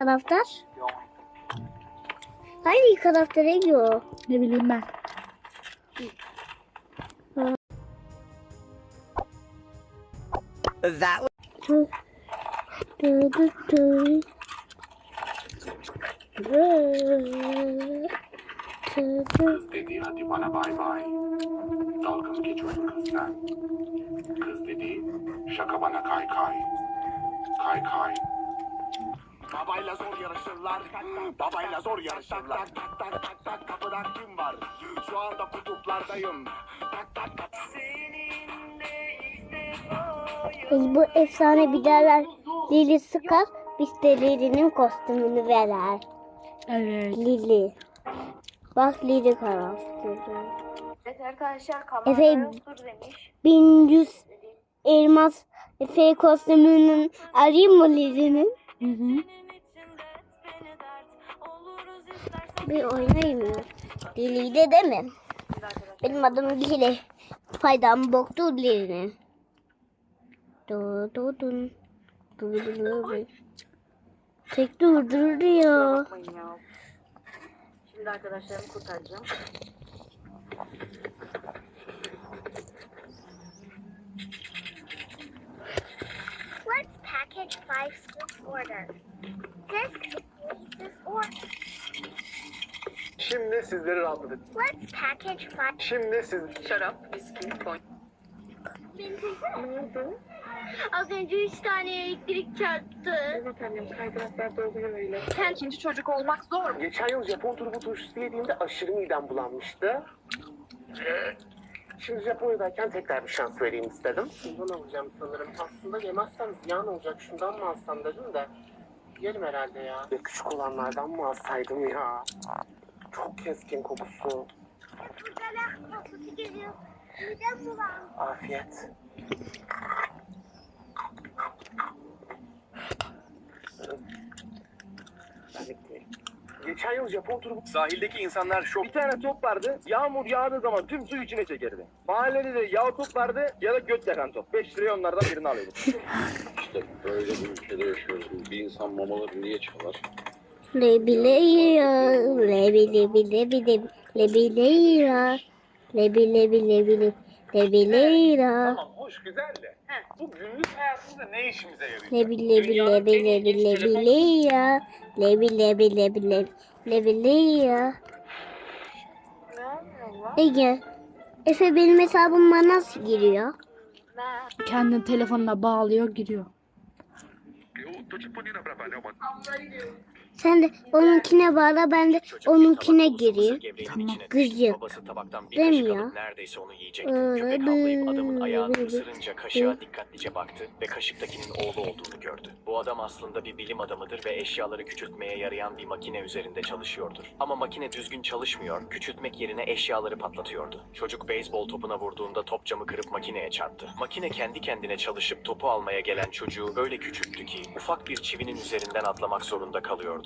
Anahtar? Hangi karaktere gidiyor? Ne bileyim ben. That was Tı, tı, tı, tı. Tı, tı, tı. dedi hadi bana bay bay. Dalgın geçiyorsun kız sen. Kız dedi şaka bana kay kay. Kay kay. Babayla zor yarışırlar. Babayla zor yarışırlar. Tak tak tak tak tak kapıda kim var? Şu anda kutuplardayım. Tak tak tak. Biz bu efsane biderler Lili sıkar, biz de Lili'nin kostümünü verer. Evet. Lili. Bak Lili karakteri. Evet arkadaşlar dur demiş. 1100 elmas Efe kostümünün arayayım mı Lili'nin? Hı hı. Bir oynayayım mı? Lili de değil mi? Benim adım Lili. Faydam boktu Lili'nin. Du du dun. Du du du du. Tek. Bakmayın ya. Şimdi arkadaşlarımı kurtaracağım. Let's package five scoop order. This this order. Şimdi sizleri rahatladık. Let's package five. Şimdi siz Şarap, viski, koy. Az önce üç tane elektrik çarptı. Evet annem kaydıraklar dolguyor öyle. Sen ikinci çocuk olmak zor mu? geçen yıl Japon turbu turşusu yediğimde aşırı midem bulanmıştı. Şimdi Japonya'dayken tekrar bir şans vereyim istedim. Bundan alacağım sanırım. Aslında yemezsem ziyan olacak. Şundan mı alsam dedim de. Yerim herhalde ya. Ya küçük olanlardan mı alsaydım ya? Çok keskin kokusu. Burada kokusu geliyor. Midem bulandı. Afiyet. Geçen yıl Japon turu Sahildeki insanlar şok. Bir tane top vardı. Yağmur yağdığı zaman tüm su içine çekerdi. Mahallede de ya top vardı ya da göt yakan top. 5 liraya onlardan birini alıyordum. İşte böyle bir ülkede yaşıyoruz. Bir insan mamaları niye çalar? Lebi leyo, lebi lebi lebi lebi lebi leyo, lebi lebi lebi lebi lebi leyo, Tamam hoş güzel de. Bu günlük hayatımızda ne işimize yarıyor? lebi lebi Dünyanın lebi en lebi ilginç lebi telefon- leyo, lebi lebi lebi lebi lebi leyo. Ege, Efe benim hesabıma nasıl giriyor? Kendi telefonuna bağlıyor giriyor. Eu tô disponível pra trabalhar uma Sen de onunkine bağla ben de onunkine gireyim. Tamam. Gıcık. Değil mi ya? neredeyse onu yiyecekti. Köpek havlayıp adamın ayağını ısırınca kaşığa dikkatlice baktı ve kaşıktakinin oğlu olduğunu gördü. Bu adam aslında bir bilim adamıdır ve eşyaları küçültmeye yarayan bir makine üzerinde çalışıyordur. Ama makine düzgün çalışmıyor, küçültmek yerine eşyaları patlatıyordu. Çocuk beyzbol topuna vurduğunda top camı kırıp makineye çarptı. Makine kendi kendine çalışıp topu almaya gelen çocuğu öyle küçülttü ki ufak bir çivinin üzerinden atlamak zorunda kalıyordu.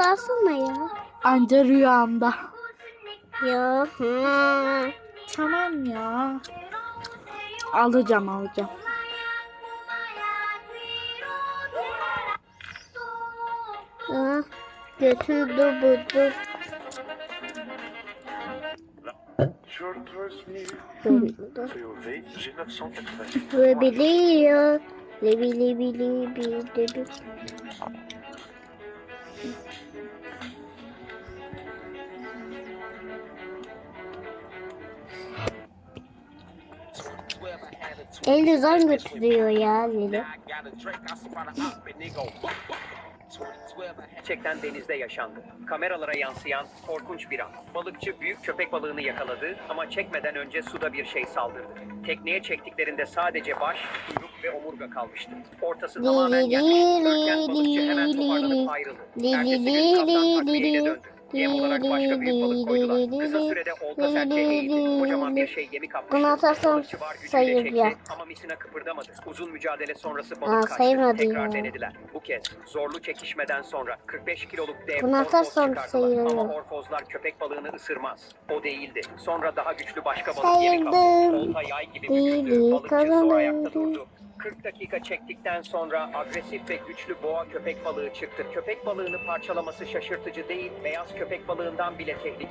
da alsana ya Anca rüyamda. ya hı. Tamam ya. Alacağım alacağım. ya götürdü budu ve biliyor lebi lebi lebi lebi Elde zan götürüyor ya Lili. gerçekten denizde yaşandı. Kameralara yansıyan korkunç bir an. Balıkçı büyük köpek balığını yakaladı ama çekmeden önce suda bir şey saldırdı. Tekneye çektiklerinde sadece baş, kuyruk ve omurga kalmıştı. Ortası tamamen Dururken balıkçı hemen toparlanıp ayrıldı. Ertesi gün kaptan takviyeyle döndü. Yem olarak başka büyük balık koydular. Kısa sürede olta serçe eğildi. Kocaman bir şey yemi kapmıştı. Bunu atarsam çekti ya. Ama misina kıpırdamadı. Uzun mücadele sonrası Aa, balık kaçtı. sayılmadı Tekrar ya. denediler. Bu kez zorlu çekişmeden sonra 45 kiloluk dev Bunu atarsam sayılır. Ama orfozlar köpek balığını ısırmaz. O değildi. Sonra daha güçlü başka balık yemi kaptı. Olta yay gibi büküldü. Balıkçı zor ayakta durdu. 40 dakika çektikten sonra agresif ve güçlü boğa köpek balığı çıktı. Köpek balığını parçalaması şaşırtıcı değil, beyaz köpek balığından bile tehlikeli.